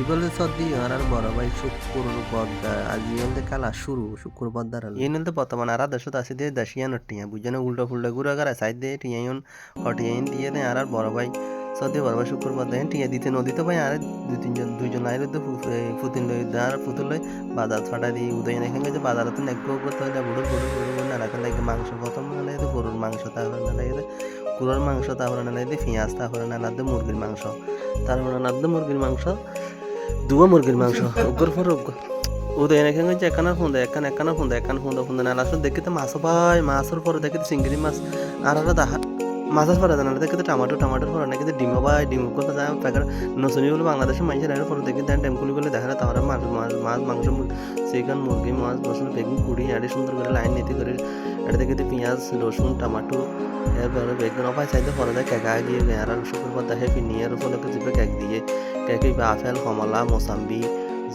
ইবলে সদ্দি আর বড় ভাই শুক্র বদ্দা আজি হলদে কালা শুরু, শুক্র ইন হলদে বর্তমান আর দেশত আছে দিয়ে দেশিয়া নটিয়া বুঝনে উল্টো ফুল্টো গুড়া গারা সাইড দিয়ে টিয়াইন হটিয়াইন দিয়ে দেয়। আর বড় ভাই সদ্দি বড় ভাই শুক্র বদ্দা টিয়া দিতে নদীতে ভাই, আর দুই তিনজন দুইজন আইলে তো ফুতিন লই আর ফুতুল লই বাজার ফাটা দিয়ে উদয় এখানে যে বাজারে তো নেক করতে হয় বুড়ো বুড়ো বুড়ো বুড়ো নালাকে লাগে মাংস প্রথম তো গরুর মাংস তারপরে নালাই কুড়োর মাংস তারপরে দিয়ে পেঁয়াজ তারপরে নালাতে মুরগির মাংস। তারপরে নালাতে মুরগির মাংস। দুয়া মুরগির মাংস। উগ্র পর উগ্র ওদের এনেকে হচ্ছে একখানা ফুন্দা একান একখানা ফুন্দা একান ফুন্দা ফুন্দা না লাস্ট দেখি তো মাছ ভাই মাছের পরে দেখি তো চিংড়ি মাছ। আর আর দাহা মাছের পরে জানালে দেখি টমাটো টমাটোর পরে নাকি তো ডিমো ভাই ডিমো কথা যায়, প্যাকেট নসুনি বলে বাংলাদেশের মানুষের এর পরে দেখি দেন টেম্পুলি বলে দেখা তাহলে মাছ মাছ মাংস চিকেন, মুরগি, মাছ, মশলা, বেগুন, কুড়ি, আড়ি, সুন্দর করে লাইন নিতে করে এটা দেখি পেঁয়াজ, রসুন টমাটো এরপরে বেগুন অপায় চাইতে পরে দেয় কেকা গিয়ে আর শুকুর হেপি নিয়ে এর ফলে জিপে কেক দিয়ে। কেক বা আপেল, কমলা, মোসাম্বি,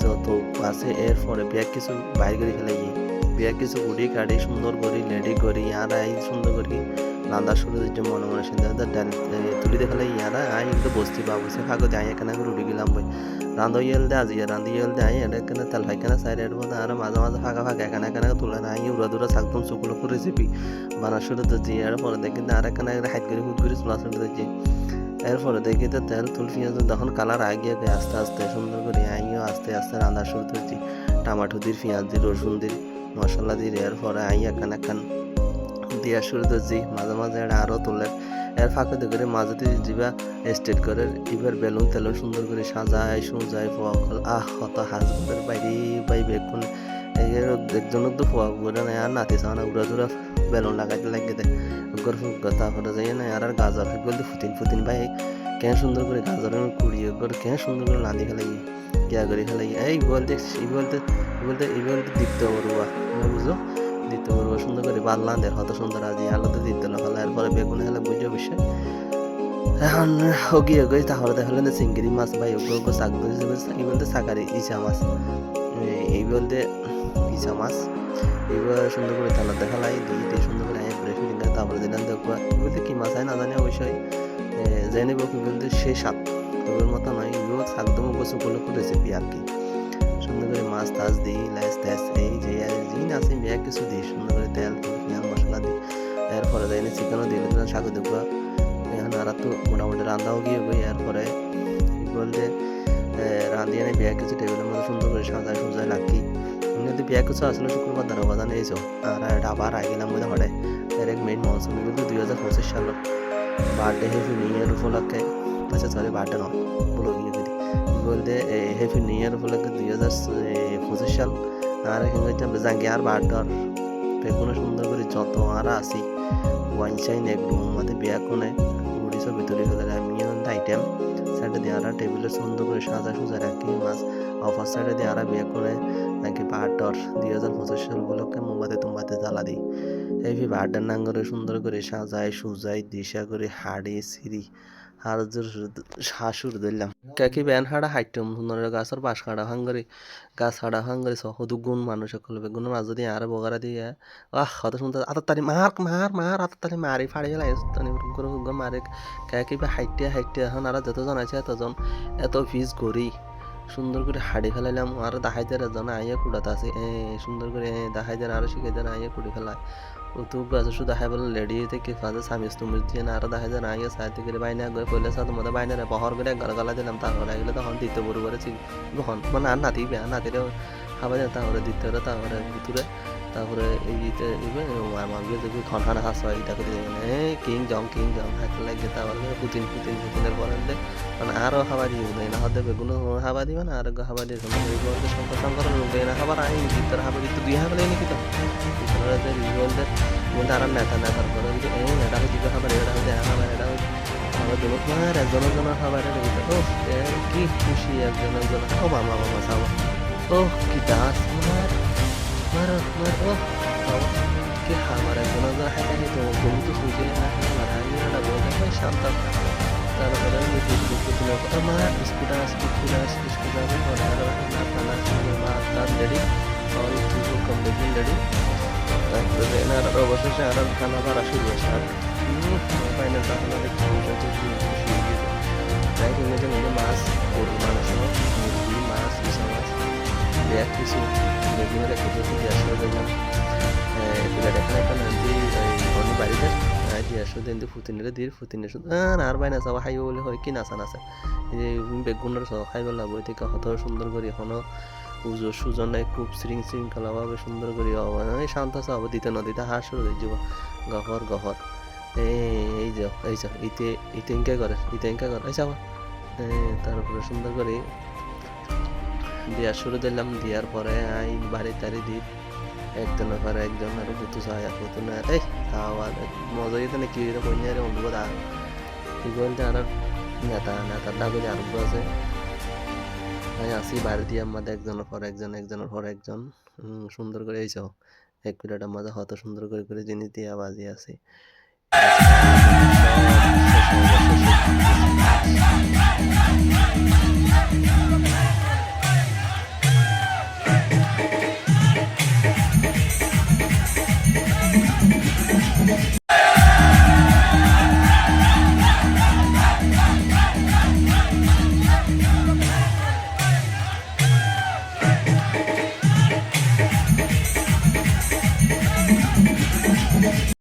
যত আছে এর পরে ব্যাগ কিছু বাইর করে ফেলে গিয়ে। ব্যাগ কিছু গুড়ি কাটি সুন্দর করি, লেডি করি আর সুন্দর করি শুরু যে মনে মনে সিদ্ধান্ত ডাল তুলি দেখালে ইয়ারা আই কিন্তু বস্তি বাবু, সে ফাগো যাই এখানে রুটি গেলাম বই। রান্ধো ইয়েল দে, আজি রান্ধি ইয়েল দে আই এটা এখানে, তেল ফাইখানে সাইড এর মধ্যে আর মাঝে মাঝে ফাঁকা ফাঁকা, এখানে এখানে তুলে না আই উড়া দুরা সাকদম চুকুলো করে রেসিপি বানা শুরু দিচ্ছি এর পরে দেখি আর এখানে হাইট করে, হুট করে চুলা শুরু দিচ্ছি এরপরে দেখি তো তেল, তুল, পেঁয়াজ তখন কালার আগিয়ে গিয়ে আস্তে আস্তে, সুন্দর করে আইও আস্তে আস্তে রান্না শুরু করছি। টমাটো দিয়ে পেঁয়াজ দিয়ে রসুন দিয়ে মশলা দিয়ে এরপরে আই একান একান দিয়া শুরু করছি। মাঝে মাঝে এটা আরও তোলে। এর ফাঁকে দিয়ে করে মাঝে দিয়ে যাবা স্টেট করে এবার বেলুন তেলুন সুন্দর করে সাজায়, সুজায় ফল আহ কত হাজ করে বাইরে বাই বেগুন এর একজনের তো ফোয়া করে না, আর নাতি চাও না, উড়া দুরা বেলুন লাগাইতে লাগে দেয় গর তারপরে যাই না, আর গাজর বলতে ফুটিন ফুটিন ভাই। কেন সুন্দর করে গাজরের কুড়িয়ে গর কেন সুন্দর করে লাঁদি খেলাই কিয়া করে খেলাই এই বলতে এই বলতে বলতে, এই বলতে দিতে বড়ুয়া বুঝলো দিতে বড়ুয়া সুন্দর করে বাদ লাঁদের হত সুন্দর আজি আলোতে দিতে হলো এরপরে বেগুন হেলে বুঝো বিষয় এখন হগিয়ে গই তাহলে দেখলে না চিংড়ি মাছ বা ওগুলো ওগুলো শাক এই বলতে শাকারি ইচা মাছ। এই বলতে ইচা মাছ। এবার সুন্দর করে তালা দেখালাই দিয়ে সুন্দর করে আয় ব্রেক ফিটিং তারপরে দিলাম দেখবা বলতে কি মাছ হয় না জানি, অবশ্যই জেনে বলতে সে স্বাদ ওর মতো নয়, এগুলো একদম গোসু করলে রেসিপি আর কি। সুন্দর মাছ টাছ দিই ল্যাস ট্যাস এই যে জিন আছে বিয়া কিছু দিই, সুন্দর করে তেল পেঁয়াজ মশলা দিই। এরপরে যাই চিকেনও দিয়ে দিলাম শাক দেখবা এখন আর তো মোটামুটি রান্নাও গিয়ে গই, এরপরে বলতে রাঁধিয়ে এনে বিয়া কিছু টেবিলের মধ্যে সুন্দর করে সাজায় সুজায় রাখি। যদি বিয়া কিছু আসলে শুক্রবার বাজান এইছো আর আবার আগিলাম মধ্যে হঠাৎ। ডাইরেক্ট মেইন মৌসুম কিন্তু দুই হাজার পঁচিশ সালের বার্থডে নিউ ইয়ার উপলক্ষে। আচ্ছা সরি বার্থডে নয়, বলো গিয়ে বলতে হেপি নিউ ইয়ার উপলক্ষে দুই হাজার পঁচিশ সাল। আর এখানে হচ্ছে জাঙ্গি আর বার্থডর বেগুনে সুন্দর করে যত আর আসি ওয়াইন চাইন এগুলো আমাদের বিয়া কোনে গুড়ি ছবি তুলে ফেলে আমি আইটেম সাইডে দিয়ে আর টেবিলে সুন্দর করে সাজা সুজা রাখি। মাছ অফার সাইডে দিয়ে আর বিয়ে করে, নাকি বাহাটর দুই হাজার পঁচিশ সাল উপলক্ষে মোমবাতি তোমাতে জ্বালা দিই। এই বাহাটার নাঙ্গরে সুন্দর করে সাজাই সুজাই দিশা করে হাড়ি সিঁড়ি। আর শাশুর দিলাম। কাকি ব্যান হাড়া হাইটম সুন্দর গাছের বাঁশ কাটা হাঙ্গরি, গাছ হাড়া হাঙ্গরি সহদু গুণ মানুষ সকল বেগুনের মাঝে দিয়ে আর বগারা দিয়ে। আহ, কত সুন্দর আত তারি মার মার মার আত তারি মারি ফাড়ি তানি করে মারে। কাকি বা হাইটিয়া হাইটিয়া, এখন আর যতজন আছে এতজন, এত ফিস করি সুন্দর করে হাড়ি ফেলাইলাম, আর দাহাই দেয় জন আইয়া কুড়াতে আছে। এ, সুন্দর করে দাহাই দেয় আরও শিখাই দেয় আইয়া কুড়ি ফেলায়। ও আছে শুধু হাই বলে লেডি থেকে ফাঁসে স্বামী তুমি দিয়ে না আরও দেখা যায় না আগে সাইতে করে বাইনা গিয়ে পড়লে সাথে মধ্যে বাইনা বহর করে গালা গালা দিলাম তারপরে এগুলো তখন দিতে বড় করেছি তখন মানে আর নাতি বে নাতিরে খাবার তারপরে দিতে তাহলে ভিতরে তারপরে এই যে আমাকে দেখবি খনখানা হাস হয় এটা করে এই কিং জং কিং জং হাতে লাগে তারপরে পুতিন পুতিন, পুতিনের পরে মানে আরও খাবার দিয়ে দেয় না হতে বেগুলো খাবার দিবে না, আর খাবার দিয়ে রিভলদের শঙ্কর শঙ্কর লোকে না খাবার আই ভিতরে খাবার দিতে দুই হাবার ভিতরে রিভলদের মধ্যে নেতা নেতার পরে এই এটা হচ্ছে খাবার এটা হচ্ছে খাবার এটা খাবার দেবো মার একজন একজন খাবারের ভিতরে ও কি খুশি একজন একজন। ও মামা মামা সামা ও কি দাস। মার মার মার ও কি খাবার একজন ঘুম তো সুঝে না খাবার আমি না বলতে শান্ত তারপরে আমার স্কুটার স্কুটার স্কুটার খানা মা তার ready all to completely ready তারপরে এনার অবশেষে আর খানা ভাড়া শুরু হয়েছে আর ফাইনাল তাহলে হয়ে গেছে তাই কিনেছে নিজে মাছ গরু মাংস মুরগি দেখ কিছু একটা দুটো দিয়ে আসলে দেখলাম প্লেট এখানে একটা নান্দি অন্য বাড়িতে নাচা নাচা যে খাইব লাভ বই থেকে হত সুন্দর করে এখনও উজো সুজনে খুব শৃং শৃঙ্খলাভাবে সুন্দর করে এই শান্ত চাব দিতে নদীতে হাঁস শুরু হয়ে যাব গহর গহর। এই যে এই যে ইতে ইতে ইনকা করে ইতে ইনকা করে এই যাও তারপরে সুন্দর করে দিয়া শুরু দিলাম, দিয়ার পরে আই বাড়ি টাড়ি দি। একজনের পরে একজন আর পুতু সায়া পুতু না এই খাওয়া মজা যেতে না কি কন্যারে অনুভব আর কি বলতে আর নেতা নেতার ডাকে আরম্ভ আছে। আমি আসি বাইরে দিয়ে, আমাদের একজনের পর একজন, একজনের পর একজন। সুন্দর করে এই যাও এক পিরিয়ডের মধ্যে হত, সুন্দর করে করে জিনিস দিয়ে বাজিয়ে আছে হয়ে গেছে।